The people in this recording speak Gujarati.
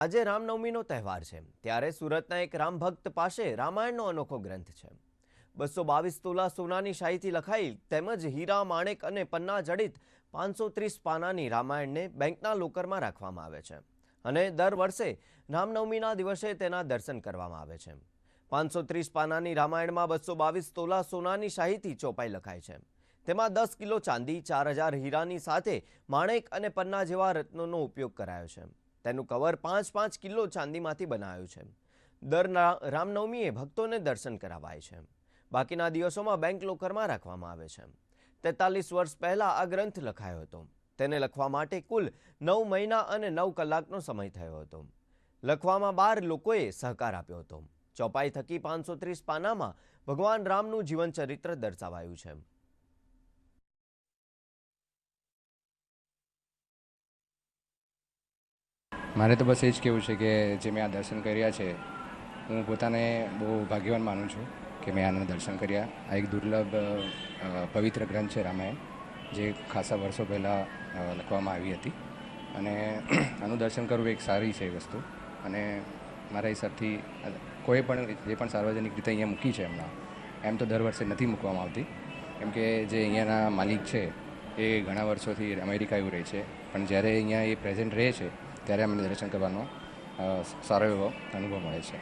આજે રામનવમીનો તહેવાર છે. ત્યારે સુરતના એક રામ ભક્ત પાસે રામાયણનો અનોખો ગ્રંથ છે. બસો બાવીસ તોલા સોનાની શાહીથી લખાયેલ તેમજ હીરા, માણેક અને પન્ના જડિત પાંચસો ત્રીસ પાનાની રામાયણને બેંકના લોકરમાં રાખવામાં આવે છે અને દર વર્ષે રામનવમીના દિવસે તેના દર્શન કરવામાં આવે છે. પાંચસો ત્રીસ પાનાની રામાયણમાં બસો બાવીસ તોલા સોનાની શાહીથી ચોપાઈ લખાય છે. તેમાં દસ કિલો ચાંદી, ચાર હજાર હીરાની સાથે માણેક અને પન્ના જેવા રત્નોનો ઉપયોગ કરાયો છે. તેનું કવર પાંચ પાંચ કિલો ચાંદીમાંથી બનાવ્યું છે. દર રામનવમીએ ભક્તોને દર્શન કરાવાય છે. બાકીના દિવસોમાં બેંક લોકરમાં રાખવામાં આવે છે. તેતાલીસ વર્ષ પહેલા આ ગ્રંથ લખાયો હતો. તેને લખવા માટે કુલ નવ મહિના અને નવ કલાકનો સમય થયો હતો. લખવામાં બાર લોકોએ સહકાર આપ્યો હતો. ચોપાઈ થકી પાંચસો ત્રીસ પાનામાં ભગવાન રામનું જીવન ચરિત્ર દર્શાવાયું છે. મારે તો બસ એ જ કહેવું છે કે જે મેં આ દર્શન કર્યા છે, હું પોતાને બહુ ભાગ્યવાન માનું છું કે મેં આના દર્શન કર્યા. આ એક દુર્લભ પવિત્ર ગ્રંથ છે રામાયણ, જે ખાસા વર્ષો પહેલાં લખવામાં આવી હતી. અને આનું દર્શન કરવું એક સારી છે એ વસ્તુ. અને મારા હિસાબથી કોઈ પણ જે પણ સાર્વજનિક રીતે અહીંયા મૂકી છે હમણાં એમ તો દર વર્ષે નથી મૂકવામાં આવતી. કેમ કે જે અહીંયાના માલિક છે, એ ઘણા વર્ષોથી અમેરિકા એવું રહે છે. પણ જ્યારે અહીંયા એ પ્રેઝન્ટ રહે છે ત્યારે અમને નિરીક્ષણ કરવાનો સારો એવો અનુભવ મળે છે.